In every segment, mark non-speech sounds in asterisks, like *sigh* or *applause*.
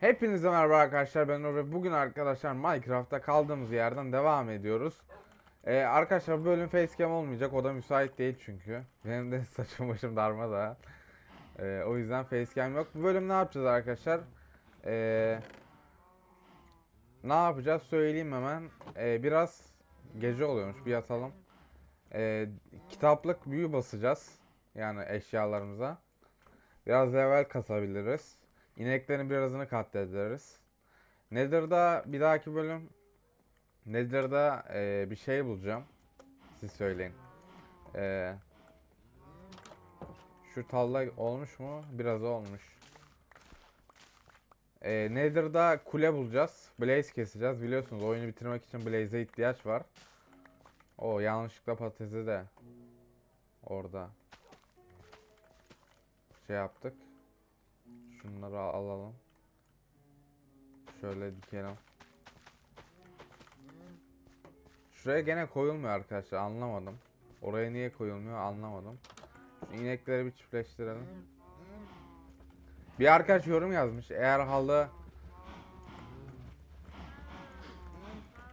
Hepinize merhaba arkadaşlar ben Uğur ve bugün arkadaşlar Minecraft'ta kaldığımız yerden devam ediyoruz. Ee, arkadaşlar bu bölüm facecam olmayacak o da müsait değil çünkü. Benim de *laughs* saçım başım darma Ee, o yüzden facecam yok. Bu bölüm ne yapacağız arkadaşlar? Ee, ne yapacağız söyleyeyim hemen. Ee, biraz gece oluyormuş bir yatalım. Ee, kitaplık büyü basacağız. Yani eşyalarımıza. Biraz level kasabiliriz. İneklerin birazını katlederiz. Nether'da bir dahaki bölüm Nether'da e, bir şey bulacağım. Siz söyleyin. E, şu talla olmuş mu? Biraz olmuş. E, Nether'da kule bulacağız. Blaze keseceğiz. Biliyorsunuz oyunu bitirmek için Blaze'e ihtiyaç var. O yanlışlıkla patatesi de orada şey yaptık. Şunları al- alalım. Şöyle dikelim. Şuraya gene koyulmuyor arkadaşlar anlamadım. Oraya niye koyulmuyor anlamadım. Şu inekleri bir çiftleştirelim. Bir arkadaş yorum yazmış. Eğer halı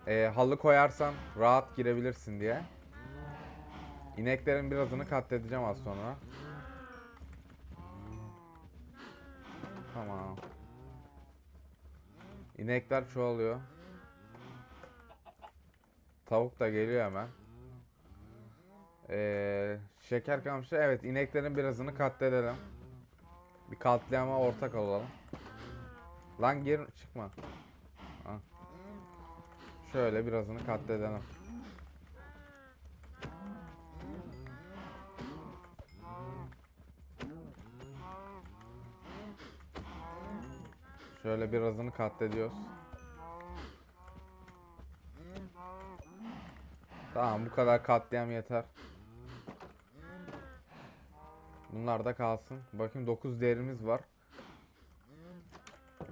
e, halı koyarsan rahat girebilirsin diye. İneklerin birazını katledeceğim az sonra. Tamam. İnekler çoğalıyor. Tavuk da geliyor hemen. Ee, şeker kamışı evet ineklerin birazını katledelim. Bir katliama ortak olalım. Lan gir çıkma. Şöyle birazını katledelim. Şöyle birazını katlediyoruz. Tamam bu kadar katliam yeter. Bunlar da kalsın. Bakayım 9 derimiz var.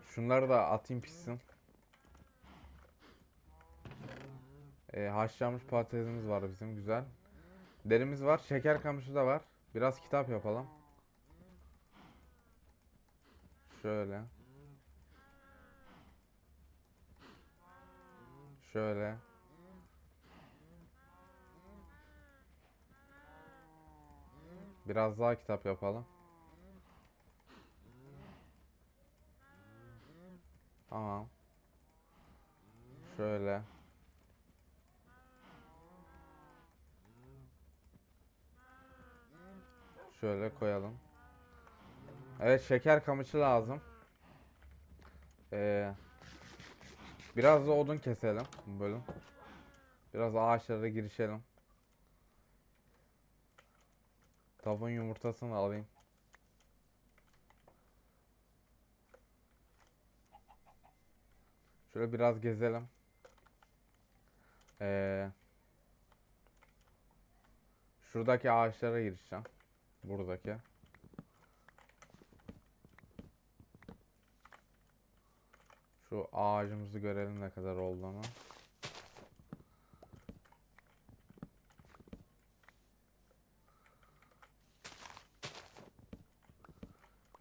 Şunları da atayım pişsin. Ee, haşlanmış patatesimiz var bizim güzel. Derimiz var. Şeker kamışı da var. Biraz kitap yapalım. Şöyle. Şöyle. Biraz daha kitap yapalım. Tamam. Şöyle. Şöyle koyalım. Evet şeker kamışı lazım. Ee, biraz da odun keselim bu bölüm. Biraz ağaçlara girişelim. Tavuğun yumurtasını alayım. Şöyle biraz gezelim. Ee, şuradaki ağaçlara gireceğim. Buradaki. Şu ağacımızı görelim ne kadar olduğunu.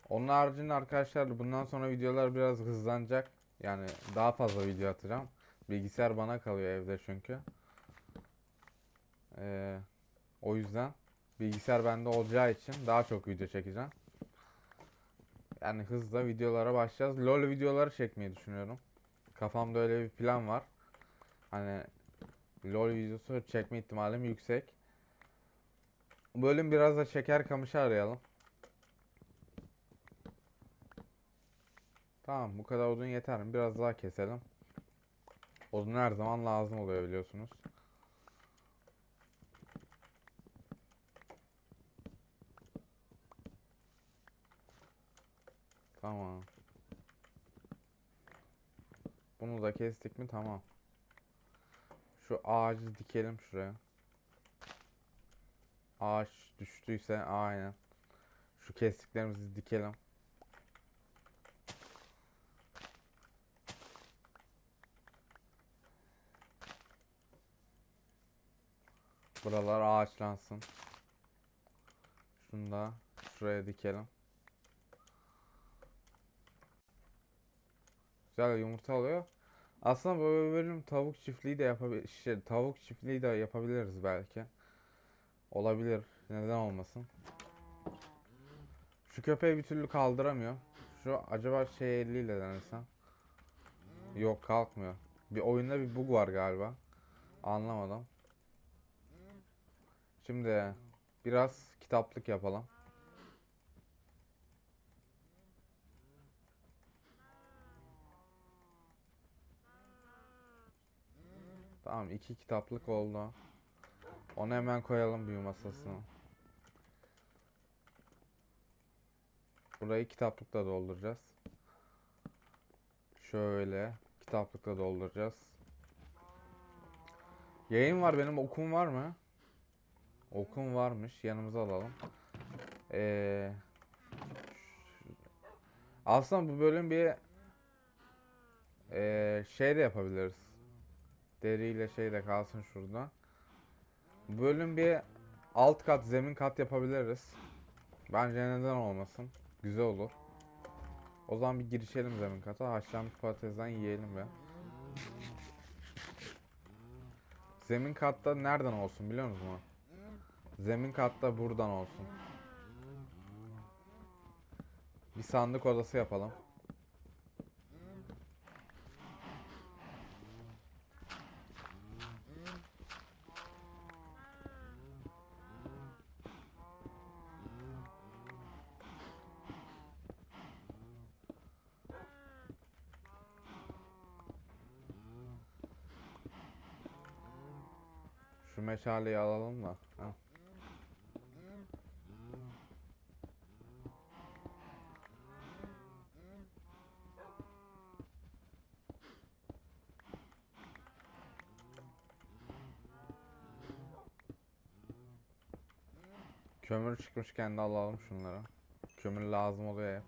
Onun haricinde arkadaşlar bundan sonra videolar biraz hızlanacak. Yani daha fazla video atacağım. Bilgisayar bana kalıyor evde çünkü. Ee, o yüzden bilgisayar bende olacağı için daha çok video çekeceğim. Yani hızla videolara başlayacağız. LoL videoları çekmeyi düşünüyorum. Kafamda öyle bir plan var. Hani LoL videosu çekme ihtimalim yüksek. Bölüm biraz da şeker kamışı arayalım. Tamam bu kadar odun yeter mi? Biraz daha keselim. Odun her zaman lazım oluyor biliyorsunuz. Tamam. Bunu da kestik mi? Tamam. Şu ağacı dikelim şuraya. Ağaç düştüyse aynen. Şu kestiklerimizi dikelim. Buralar ağaçlansın. Şunu da şuraya dikelim. Güzel yumurta alıyor. Aslında bu bölüm tavuk çiftliği de yapabilir. Şey, tavuk çiftliği de yapabiliriz belki. Olabilir. Neden olmasın? Şu köpeği bir türlü kaldıramıyor. Şu acaba şey eliyle denesem. Yok kalkmıyor. Bir oyunda bir bug var galiba. Anlamadım. Şimdi biraz kitaplık yapalım. Tamam iki kitaplık oldu. Onu hemen koyalım büyü masasına. Burayı kitaplıkla dolduracağız. Şöyle kitaplıkla dolduracağız. Yayın var benim okum var mı? Okum varmış yanımıza alalım. Ee, aslında bu bölüm bir ee, şey de yapabiliriz. Deriyle şey de kalsın şurada. Bölüm bir alt kat zemin kat yapabiliriz. Bence neden olmasın. Güzel olur. O zaman bir girişelim zemin kata. Haşlanmış patatesden yiyelim be. Zemin katta nereden olsun biliyor musunuz? Zemin katta buradan olsun. Bir sandık odası yapalım. Şu meşaleyi alalım da. Kömür çıkmışken de alalım şunları. Kömür lazım oluyor hep.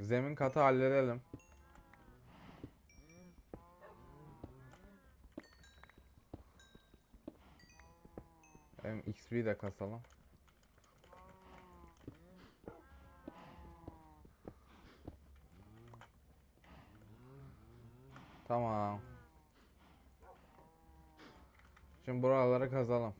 Zemin katı halledelim. Hem XP de kasalım. Tamam. Şimdi buraları kazalım.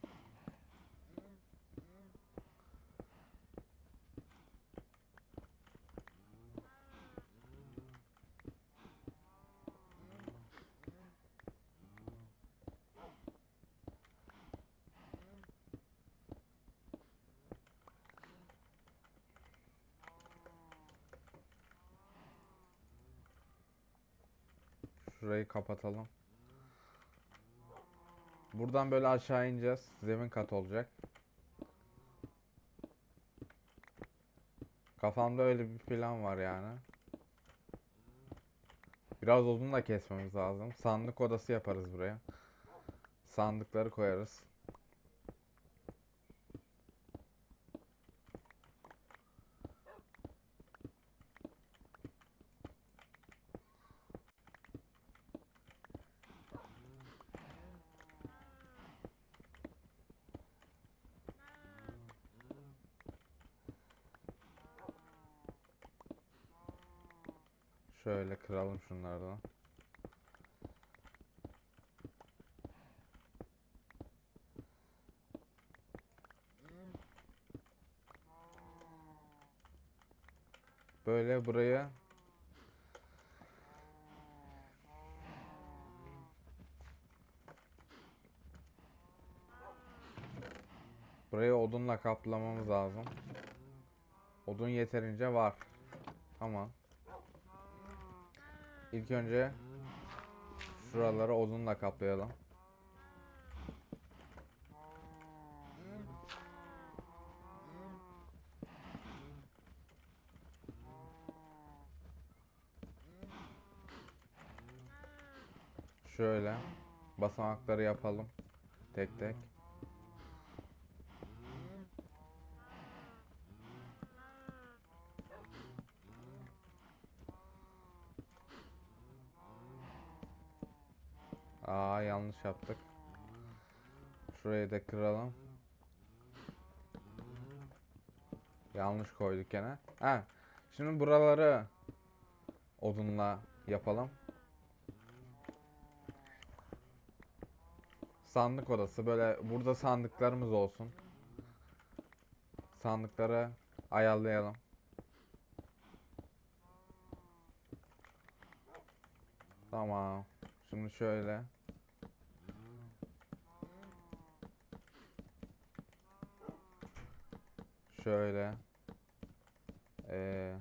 Şurayı kapatalım. Buradan böyle aşağı ineceğiz. Zemin kat olacak. Kafamda öyle bir plan var yani. Biraz odun da kesmemiz lazım. Sandık odası yaparız buraya. Sandıkları koyarız. Şöyle kıralım şunlardan. Böyle buraya Burayı odunla kaplamamız lazım. Odun yeterince var. Ama İlk önce şuraları odunla kaplayalım. Şöyle basamakları yapalım tek tek. Yaptık. Şurayı da kıralım. Yanlış koyduk gene. Ha. Şimdi buraları odunla yapalım. Sandık odası böyle burada sandıklarımız olsun. Sandıkları ayarlayalım. Tamam. Şimdi şöyle. Şöyle. Ee,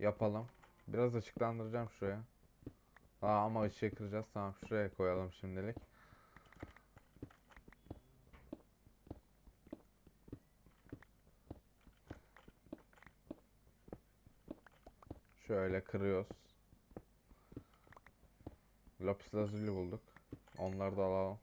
yapalım. Biraz ışıklandıracağım şuraya. Aa, ama ışığı kıracağız. Tamam şuraya koyalım şimdilik. Şöyle kırıyoruz. Lapis lazuli bulduk. Onları da alalım.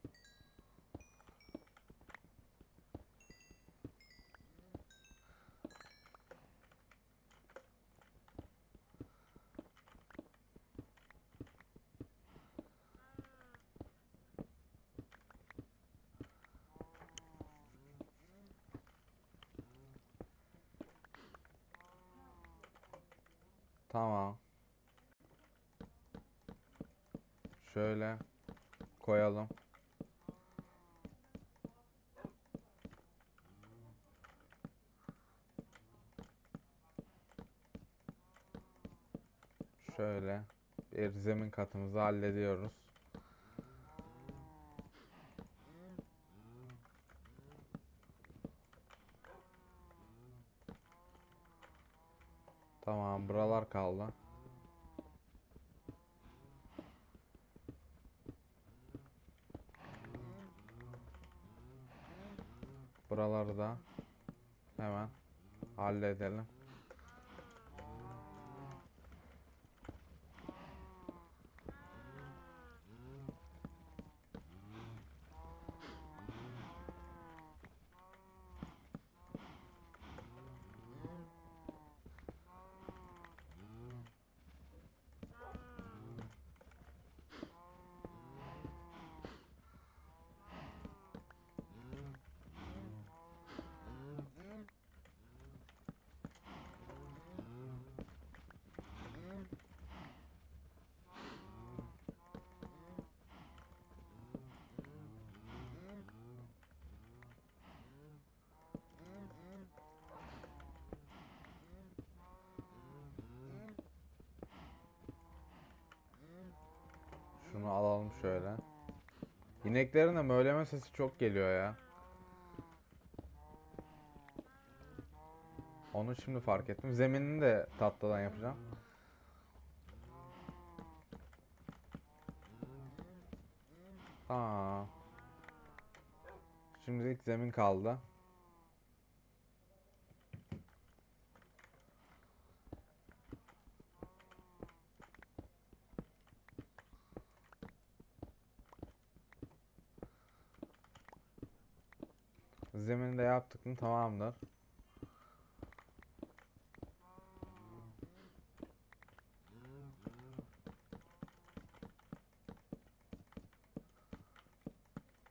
Tamam. Şöyle koyalım. Şöyle bir zemin katımızı hallediyoruz. Tamam, buralar kaldı. Buraları da hemen halledelim. Şunu alalım şöyle. İneklerin de möyleme sesi çok geliyor ya. Onu şimdi fark ettim. Zeminini de tatlıdan yapacağım. Aa. Şimdilik zemin kaldı. Zemini de yaptık mı tamamdır.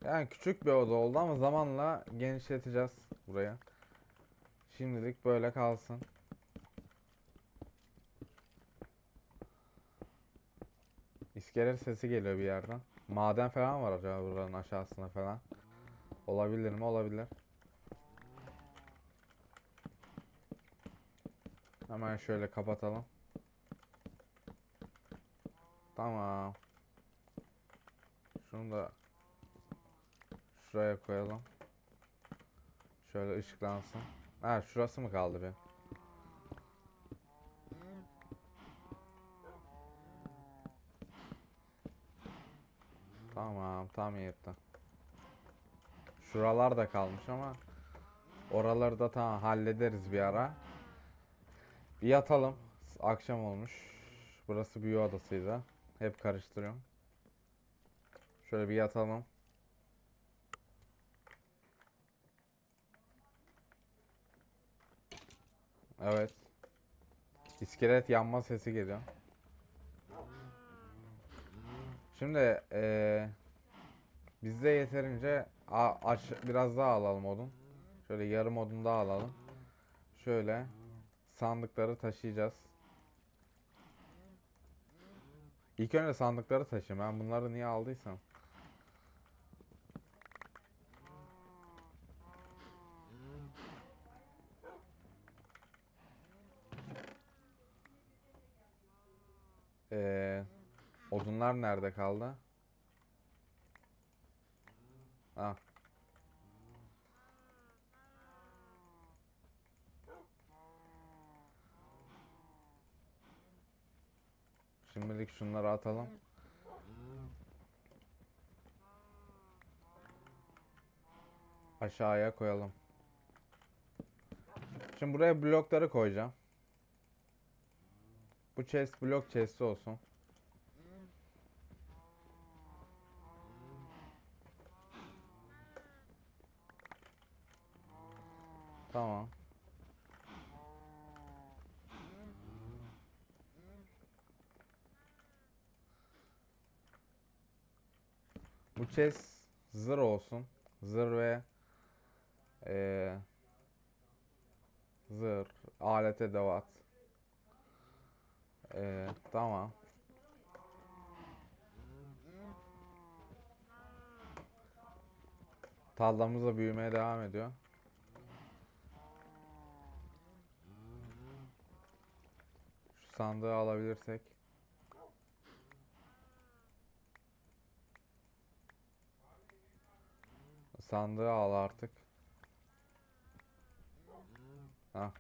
Yani küçük bir oda oldu ama zamanla genişleteceğiz buraya. Şimdilik böyle kalsın. İskelet sesi geliyor bir yerden. Maden falan var acaba buranın aşağısına falan. Olabilir mi? Olabilir. Hemen şöyle kapatalım. Tamam. Şunu da şuraya koyalım. Şöyle ışıklansın. Ha şurası mı kaldı bir? Tamam, tam yetti. Şuralar da kalmış ama oraları da tamam hallederiz bir ara. Bir yatalım. Akşam olmuş. Burası büyü odasıydı. Hep karıştırıyorum. Şöyle bir yatalım. Evet. İskelet yanma sesi geliyor. Şimdi eee bizde yeterince aç biraz daha alalım odun. Şöyle yarım odun daha alalım. şöyle sandıkları taşıyacağız. İlk önce sandıkları taşıyayım. Ben bunları niye aldıysam. Ee, odunlar nerede kaldı? Ah. Şimdilik şunları atalım. Aşağıya koyalım. Şimdi buraya blokları koyacağım. Bu chest blok chest'i olsun. Tamam. Bu chest zırh olsun. Zırh ve eee zırh, alet edevat. Eee tamam. Tarlamız da büyümeye devam ediyor. Şu sandığı alabilirsek. Sandığı al artık. Ha.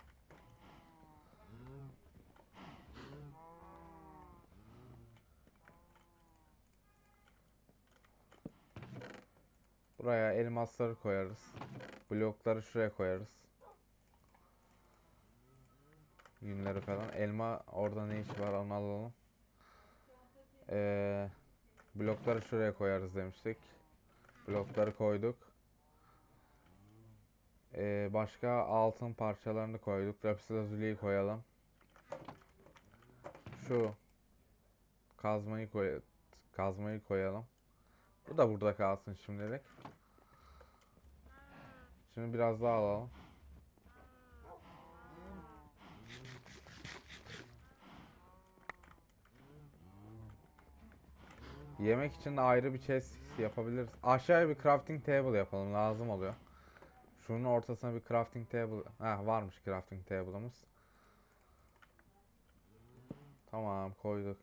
Buraya elmasları koyarız. Blokları şuraya koyarız. Yünleri falan. Elma orada ne işi var onu alalım. Ee, blokları şuraya koyarız demiştik. Blokları koyduk. Ee, başka altın parçalarını koyduk. Lapis lazuliyi koyalım. Şu kazmayı koy kazmayı koyalım. Bu da burada kalsın şimdilik. Şimdi biraz daha alalım. Yemek için de ayrı bir chest yapabiliriz. Aşağıya bir crafting table yapalım. Lazım oluyor. Şunun ortasına bir crafting table. Heh, varmış crafting table'ımız. Tamam koyduk.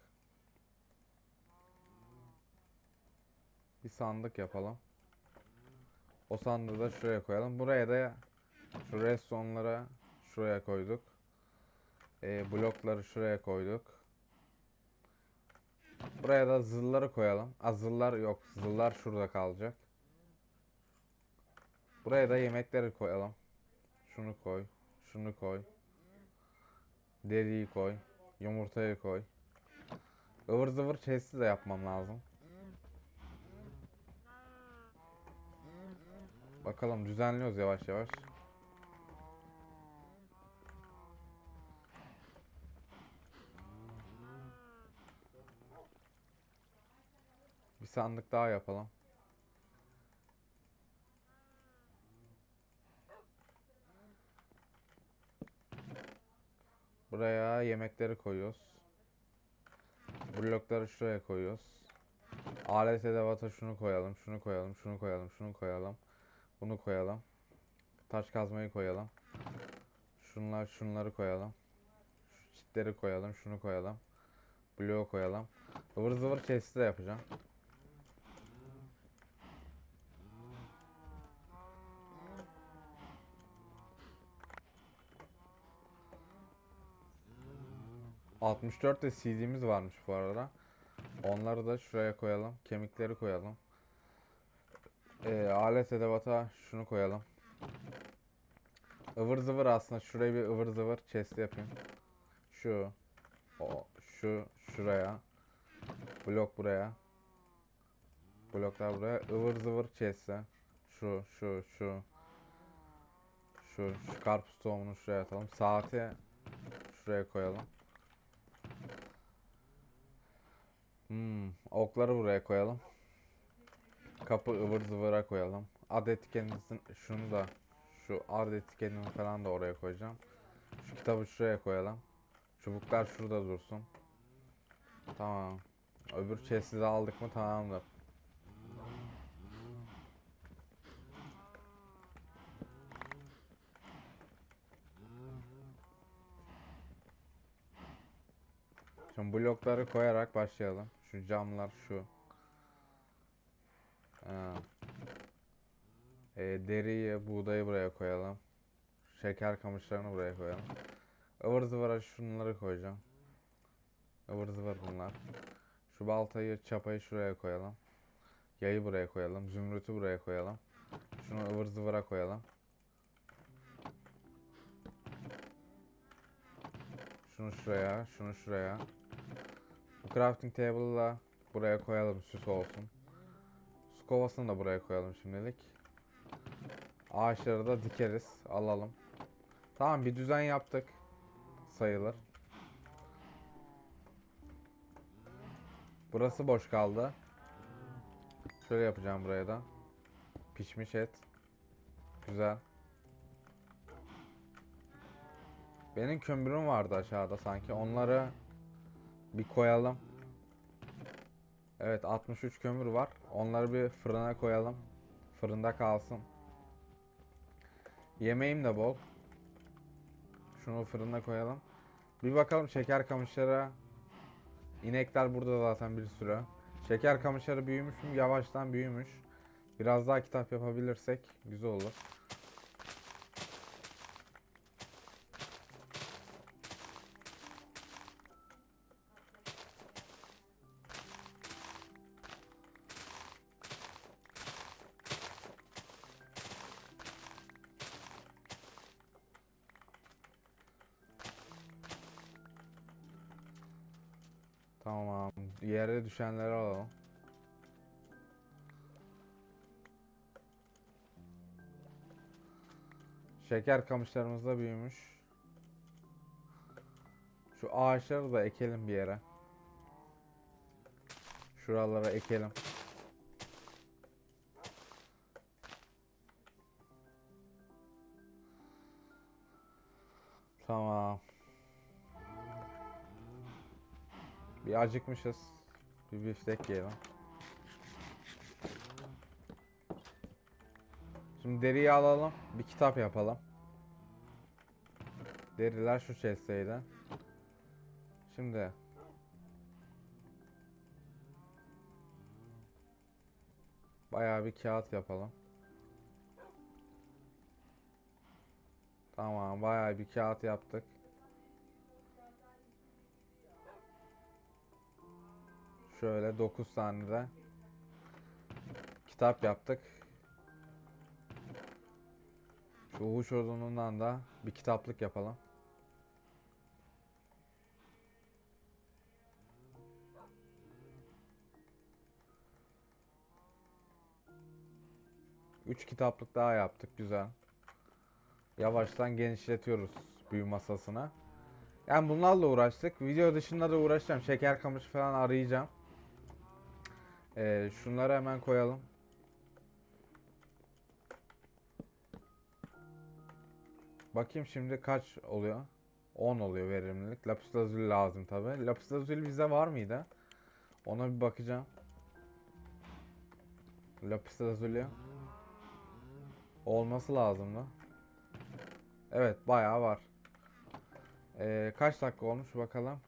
Bir sandık yapalım. O sandığı da şuraya koyalım. Buraya da şu redstone'lara şuraya koyduk. Ee, blokları şuraya koyduk. Buraya da zılları koyalım. Az zıllar yok. Zıllar şurada kalacak. Buraya da yemekleri koyalım. Şunu koy. Şunu koy. Deriyi koy. Yumurtayı koy. ıvır zıvır chest'i de yapmam lazım. Bakalım düzenliyoruz yavaş yavaş. Bir sandık daha yapalım. Buraya yemekleri koyuyoruz. Blokları şuraya koyuyoruz. Alet edevata şunu koyalım, şunu koyalım, şunu koyalım, şunu koyalım. Bunu koyalım. Taş kazmayı koyalım. Şunlar şunları koyalım. Şu çitleri koyalım, şunu koyalım. Bloğu koyalım. Ivır zıvır chest'i de yapacağım. ...64 de CD'miz varmış bu arada. Onları da şuraya koyalım. Kemikleri koyalım. Ee, alet edevata şunu koyalım. Ivır zıvır aslında şuraya bir ıvır zıvır chest yapayım. Şu. O, şu şuraya. Blok buraya. Bloklar buraya. ıvır zıvır chest'e. Şu şu şu. Şu şu karpuz tohumunu şuraya atalım. Saati şuraya koyalım. Hmm, okları buraya koyalım. Kapı ıvır zıvıra koyalım. Ad etikeninizin şunu da şu ad etikenin falan da oraya koyacağım. Şu kitabı şuraya koyalım. Çubuklar şurada dursun. Tamam. Öbür chest'i de aldık mı tamamdır. Şimdi blokları koyarak başlayalım. Şu camlar şu. E, deriyi, buğdayı buraya koyalım. Şeker kamışlarını buraya koyalım. Ivır zıvıra şunları koyacağım. Ivır zıvır bunlar. Şu baltayı, çapayı şuraya koyalım. Yayı buraya koyalım. Zümrütü buraya koyalım. Şunu ıvır zıvıra koyalım. Şunu şuraya, şunu şuraya. Crafting table'la buraya koyalım süs olsun. Su kovasını da buraya koyalım şimdilik. Ağaçları da dikeriz. Alalım. Tamam bir düzen yaptık. Sayılır. Burası boş kaldı. Şöyle yapacağım buraya da. Pişmiş et. Güzel. Benim kömürüm vardı aşağıda sanki. Onları bir koyalım. Evet 63 kömür var. Onları bir fırına koyalım. Fırında kalsın. Yemeğim de bol. Şunu fırına koyalım. Bir bakalım şeker kamışlara. İnekler burada zaten bir sürü. Şeker kamışları büyümüş mü? Yavaştan büyümüş. Biraz daha kitap yapabilirsek güzel olur. Yere düşenleri alalım. Şeker kamışlarımız da büyümüş. Şu ağaçları da ekelim bir yere. Şuralara ekelim. Bir acıkmışız. Bir biftek yiyelim. Şimdi deriyi alalım. Bir kitap yapalım. Deriler şu chest'teydi. Şimdi bayağı bir kağıt yapalım. Tamam, bayağı bir kağıt yaptık. Şöyle 9 tane de kitap yaptık. Şu uğuş odunundan da bir kitaplık yapalım. Üç kitaplık daha yaptık güzel. Yavaştan genişletiyoruz büyü masasına. Yani bunlarla uğraştık. Video dışında da uğraşacağım. Şeker kamışı falan arayacağım. Ee, şunları hemen koyalım. Bakayım şimdi kaç oluyor? 10 oluyor verimlilik. Lapis lazuli lazım tabi. Lapis lazuli bizde var mıydı? Ona bir bakacağım. Lapis lazuli olması lazımdı. Evet bayağı var. Ee, kaç dakika olmuş bakalım.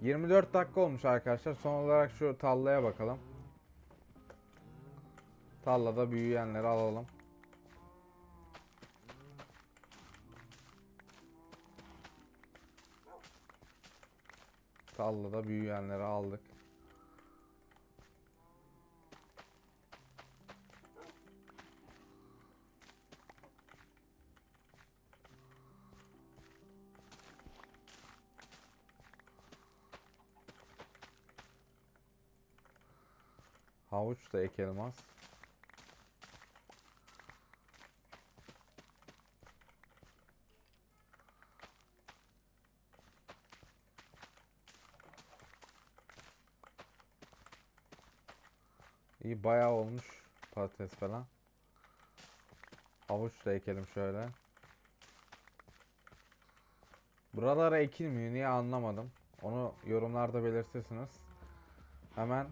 24 dakika olmuş arkadaşlar. Son olarak şu tallaya bakalım. Tallada büyüyenleri alalım. Tallada büyüyenleri aldık. Havuç da ekelim az. İyi bayağı olmuş patates falan. Havuç da ekelim şöyle. Buralara ekilmiyor. Niye anlamadım. Onu yorumlarda belirtirsiniz. Hemen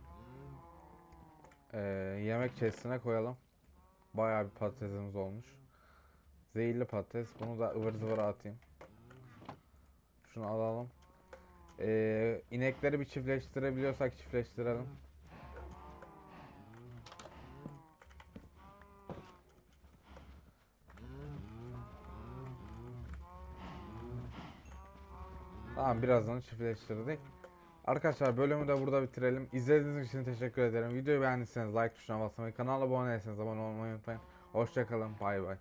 eee, yemek chestine koyalım. Bayağı bir patatesimiz olmuş. Zehirli patates. Bunu da ıvır zıvır atayım. Şunu alalım. Eee inekleri bir çiftleştirebiliyorsak çiftleştirelim. Tamam birazdan çiftleştirdik. Arkadaşlar bölümü de burada bitirelim. İzlediğiniz için teşekkür ederim. Videoyu beğendiyseniz like tuşuna basmayı, kanala abone değilseniz abone olmayı unutmayın. Hoşçakalın. Bay bay.